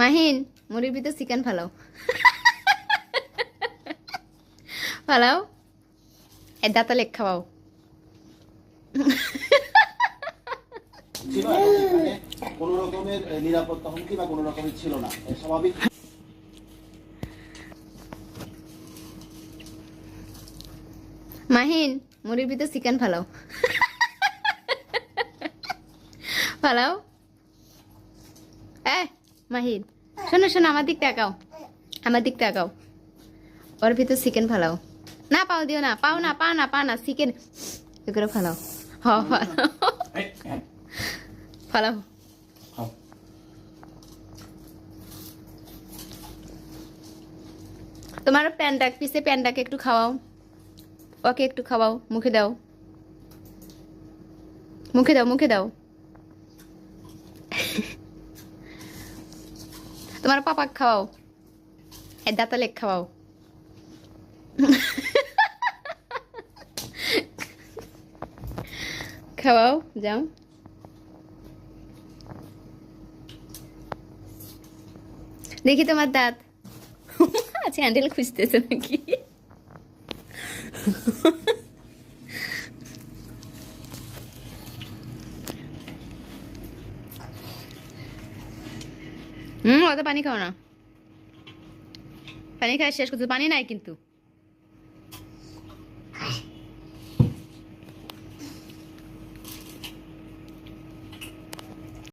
মাহিন মুড়ির ভিতর চিকেন ফালাও। ফালাও। এ দাঁতা লেখ খাওয়াও। ছিল এবং কোনো রকমের নিরাপত্তা হুমকি বা কোনো রকমের ছিল না। স্বাভাবিক। মাহিন মুড়ির ভিতর চিকেন ফালাও। ফালাও। এ মাহিন শোনো শোনো, আমার দিক তাকাও আমার দিক তাকাও ওর ভিতর চিকেন ফালাও। না, পাও, দিও না, পাও না, পা না পা না চিকেন এগুলো ফালাও। হ, ফালাও। ফালাও। তোমার প্যান্ডাক পিসে প্যান্ডাকে একটু খাওয়াও। ওকে একটু খাওয়াও, মুখে দাও। মুখে দাও মুখে দাও। তোমার পাপাক খাওয়াও। এ দাঁতা লেক খাওয়াও। খাওয়াও, যাও। দেখি তোমার দাঁত। আচ্ছা হ্যান্ডেল খুঁজতেছে নাকি? হুম অত পানি খাও না। পানি খাওয়া শেষ করছ। পানি নাই কিন্তু।